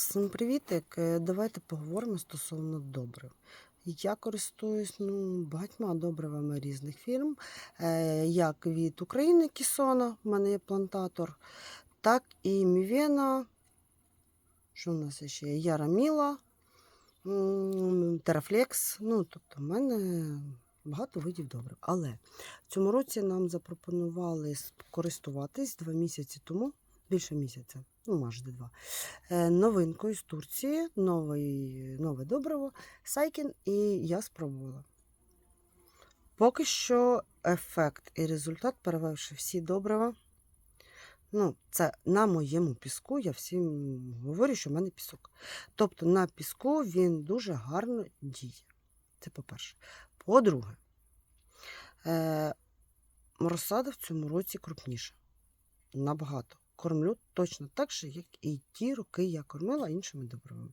Всім привітик! Е, Давайте поговоримо стосовно добрив. Я користуюсь ну, багатьма добривами різних фірм, е, як від України Кісона, в мене є плантатор, так і Мівена, що в нас ще є? Яраміла, Терафлекс. Ну, тобто, в мене багато видів добрив. Але в цьому році нам запропонували користуватись два місяці тому, більше місяця, ну майже два. Е, новинкою з Турції, новий, нове добриво, Сайкін, і я спробувала. Поки що ефект і результат, перевивши всі добрива. Ну, це на моєму піску, я всім говорю, що в мене пісок. Тобто на піску він дуже гарно діє. Це по-перше. По-друге, е, розсада в цьому році крупніша. Набагато кормлю точно так же, як і ті роки я кормила іншими добривами.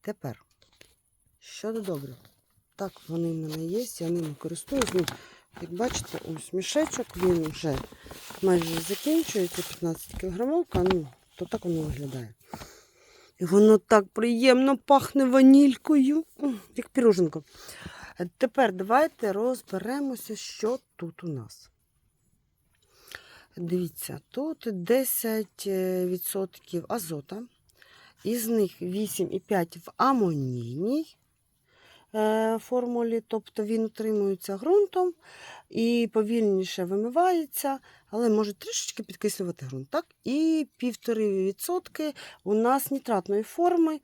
Тепер, щодо добрив. Так, вони в мене є, я ними користуюсь. Ну, як бачите, ось мішечок, він вже майже закінчується, 15 кілограмовка, ну, то так воно виглядає. І воно так приємно пахне ванількою, як піроженко. Е, Тепер давайте розберемося, що тут у нас. Дивіться, тут 10% азота, із них 8,5 в амонійній е, формулі, тобто він утримується ґрунтом і повільніше вимивається, але може трішечки підкислювати ґрунт. Так? І 1,5% у нас нітратної форми,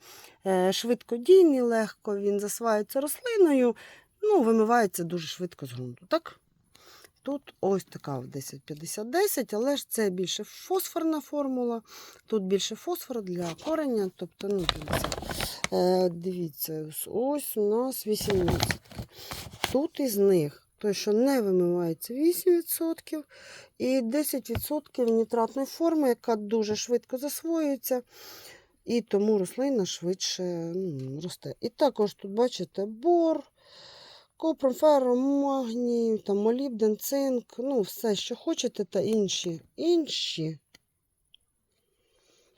е, швидкодійний, легко він засваюється рослиною, ну, вимивається дуже швидко з ґрунту. Так? Тут ось така 10-50-10, але ж це більше фосфорна формула. Тут більше фосфору для корення. Тобто, ну, е, дивіться, ось у нас 18. Тут із них той, що не вимивається 8%, і 10% нітратної форми, яка дуже швидко засвоюється. І тому рослина швидше ну, росте. І також тут, бачите, бор. Копром, ферром, магній, там, молібден, цинк, ну, все, що хочете, та інші. Інші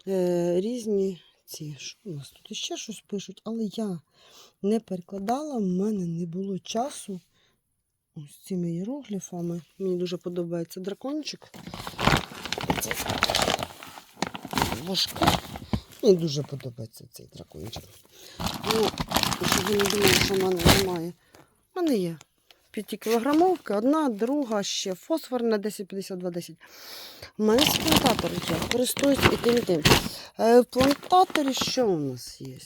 е, різні ці. Що у нас тут ще щось пишуть, але я не перекладала, в мене не було часу. Ось цими іерогліфами. Мені дуже подобається дракончик. Це. Мені дуже подобається цей дракончик. Ну, щоб ви не думали, що в мене немає. У мене є 5-кілограмовки, одна, друга ще фосфорна 105210. У мене є плантатор, я користуюсь і тим і тим. Е, В плантаторі що у нас є?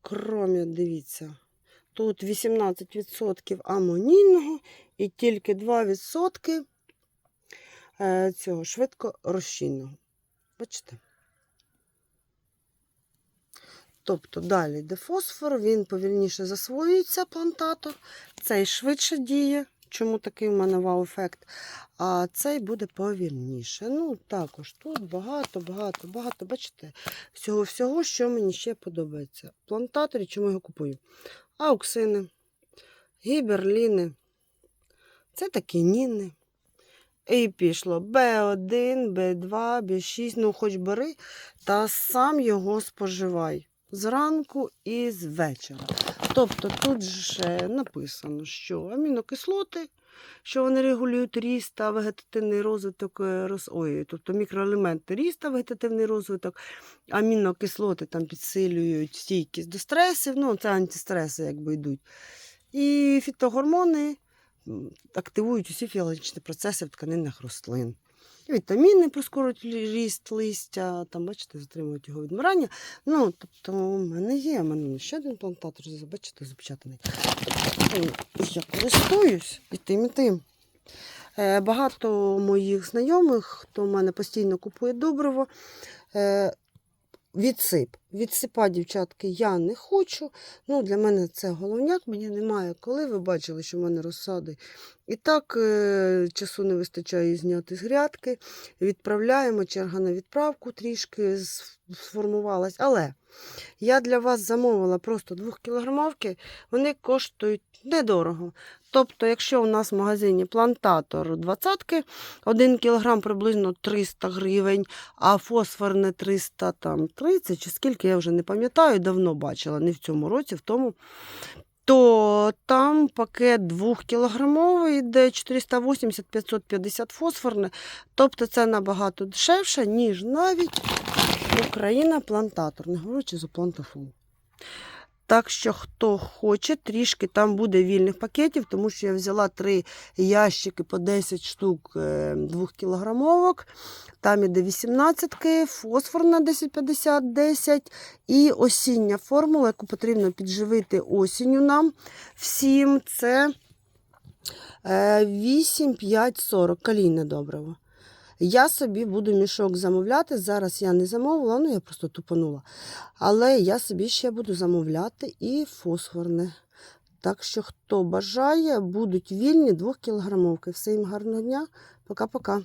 Кромі, дивіться, тут 18% амонійного і тільки 2% е, цього швидко розчинного. Бачите? Тобто далі йде фосфор, він повільніше засвоюється, плантатор, цей швидше діє. Чому такий в мене вау-ефект? А цей буде повільніше. Ну, також тут багато, багато, багато, бачите, всього-всього, що мені ще подобається. В плантаторі, чому його купую? Ауксини, гіберліни, це такі ніни. І пішло B1, B2, B6, ну хоч бери, та сам його споживай зранку і з вечора. Тобто тут же написано, що амінокислоти, що вони регулюють ріст та вегетативний розвиток, е, роз... Ой, тобто мікроелементи ріст та вегетативний розвиток, амінокислоти там підсилюють стійкість до стресів, ну це антистреси якби йдуть. І фітогормони активують усі фіологічні процеси в тканинах рослин. Вітаміни прискорюють ріст листя, там, бачите, затримують його відмирання. Ну, тобто, у мене є, у мене ще один плантатор, бачите, запечатаний. Я користуюсь і тим, і тим. Е, Багато моїх знайомих, хто в мене постійно купує добриво, е, відсип. Відсипа, дівчатки, я не хочу. Ну, для мене це головняк, мені немає коли. Ви бачили, що в мене розсади. І так е, часу не вистачає зняти з грядки. Відправляємо, черга на відправку трішки сформувалась. Але я для вас замовила просто 2 кілограмовки, вони коштують недорого. Тобто, якщо у нас в магазині плантатор 20 1 кілограм приблизно 300 гривень, а фосфорне 330 чи скільки скільки я вже не пам'ятаю, давно бачила, не в цьому році, в тому. То там пакет 2 кілограмовий йде 480-550 фосфорне. Тобто це набагато дешевше, ніж навіть Україна плантатор, не говорячи за плантафул. Так що, хто хоче, трішки там буде вільних пакетів, тому що я взяла три ящики по 10 штук 2 кілограмовок. Там іде 18 фосфор на 10-50-10 і осіння формула, яку потрібно підживити осінню нам всім. Це 8-5-40 калійне добриво. Я собі буду мішок замовляти. Зараз я не замовила, ну я просто тупанула. Але я собі ще буду замовляти і фосфорне. Так що, хто бажає, будуть вільні 2 кілограмовки. Всім гарного дня. Пока-пока.